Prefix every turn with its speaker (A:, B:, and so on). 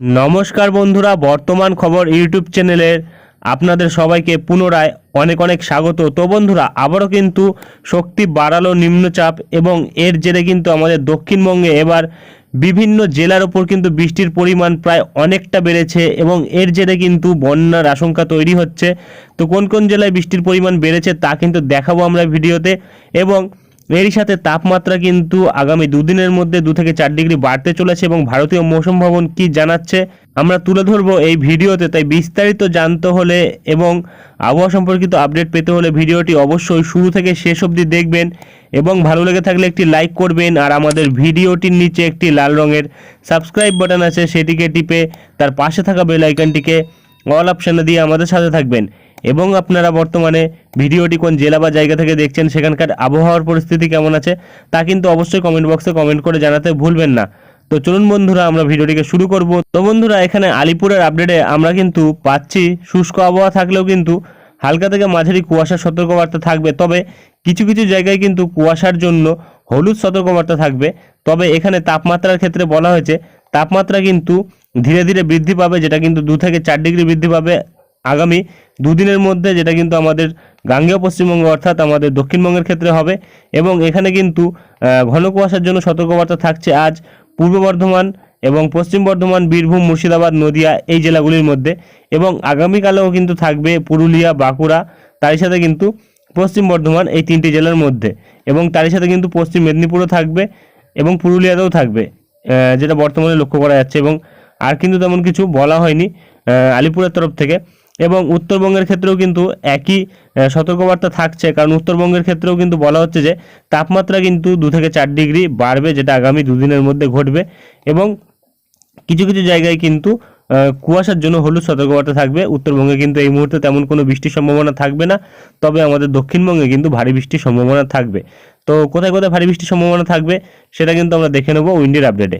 A: নমস্কার বন্ধুরা, বর্তমান খবর ইউটিউব চ্যানেলের আপনাদের সবাইকে পুনরায় অনেক অনেক স্বাগত। তো বন্ধুরা, আবারও কিন্তু শক্তি বাড়ালো নিম্নচাপ এবং এর জেরে কিন্তু আমাদের দক্ষিণবঙ্গে এবার বিভিন্ন জেলার ওপর কিন্তু বৃষ্টির পরিমাণ প্রায় অনেকটা বেড়েছে এবং এর জেরে কিন্তু বন্যার আশঙ্কা তৈরি হচ্ছে। তো কোন কোন জেলায় বৃষ্টির পরিমাণ বেড়েছে তা কিন্তু দেখাবো আমরা ভিডিওতে এবং এরই সাথে তাপমাত্রা কিন্তু আগামী দুদিনের মধ্যে দু থেকে চার ডিগ্রি বাড়তে চলেছে এবং ভারতীয় মৌসুম ভবন কি জানাচ্ছে আমরা তুলে ধরবো এই ভিডিওতে। তাই বিস্তারিত জানতে হলে এবং আবহাওয়া সম্পর্কিত আপডেট পেতে হলে ভিডিওটি অবশ্যই শুরু থেকে শেষ অবধি দেখবেন এবং ভালো লেগে থাকলে একটি লাইক করবেন আর আমাদের ভিডিওটির নিচে একটি লাল রঙের সাবস্ক্রাইব বাটন আছে, সেটিকে টিপে তার পাশে থাকা বেল আইকনটিকে অল অপশানে দিয়ে আমাদের সাথে থাকবেন। এবং আপনারা বর্তমানে ভিডিওটি কোন জেলা বা জায়গা থেকে দেখছেন, সেখানকার আবহাওয়ার পরিস্থিতি কেমন আছে, তা কিন্তু অবশ্যই কমেন্ট বক্সে কমেন্ট করে জানাতে ভুলবেন না। তো চলুন বন্ধুরা, আমরা ভিডিওটিকে শুরু করব। তো বন্ধুরা, এখানে আলিপুরের আপডেটে আমরা কিন্তু পাচ্ছি, শুষ্ক আবহাওয়া থাকলেও কিন্তু হালকা থেকে মাঝারি কুয়াশার সতর্কবার্তা থাকবে। তবে কিছু কিছু জায়গায় কিন্তু কুয়াশার জন্য হলুদ সতর্কবার্তা থাকবে। তবে এখানে তাপমাত্রার ক্ষেত্রে বলা হয়েছে, তাপমাত্রা কিন্তু ধীরে ধীরে বৃদ্ধি পাবে, যেটা কিন্তু দু থেকে চার ডিগ্রি বৃদ্ধি পাবে। আগামী দুদিনের মধ্যে যেটা কিন্তু আমাদের গাঙ্গেয় পশ্চিমবঙ্গ অর্থাৎ আমাদের দক্ষিণবঙ্গের ক্ষেত্রে হবে এবং এখানে কিন্তু ঘন কুয়াশার জন্য সতর্কবার্তা থাকছে আজ পূর্ব বর্ধমান এবং পশ্চিম বর্ধমান, বীরভূম, মুর্শিদাবাদ, নদিয়া এই জেলাগুলির মধ্যে এবং আগামীকালেও কিন্তু থাকবে পুরুলিয়া, বাঁকুড়া, তারই সাথে কিন্তু পশ্চিম বর্ধমান এই তিনটি জেলার মধ্যে এবং তারই সাথে কিন্তু পশ্চিম মেদিনীপুরও থাকবে এবং পুরুলিয়াতেও থাকবে যেটা বর্তমানে লক্ষ্য করা যাচ্ছে এবং আর কিন্তু তেমন কিছু বলা হয়নি আলিপুরের তরফ থেকে। এবং উত্তরবঙ্গের ক্ষেত্রেও কিন্তু একই সতর্কবার্তা থাকছে। কারণ উত্তরবঙ্গের ক্ষেত্রেও কিন্তু বলা হচ্ছে যে, তাপমাত্রা কিন্তু দু থেকে চার ডিগ্রি বাড়বে, যেটা আগামী দুদিনের মধ্যে ঘটবে। এবং কিছু কিছু জায়গায় কিন্তু কুয়াশার জন্য হলুদ সতর্কবার্তা থাকবে। উত্তরবঙ্গে কিন্তু এই মুহূর্তে তেমন কোনো বৃষ্টির সম্ভাবনা থাকবে না। তবে আমাদের দক্ষিণবঙ্গে কিন্তু ভারী বৃষ্টির সম্ভাবনা থাকবে। তো কোথায় কোথায় ভারী বৃষ্টির সম্ভাবনা থাকবে, সেটা কিন্তু আমরা দেখে নেব উইন্ডের আপডেটে।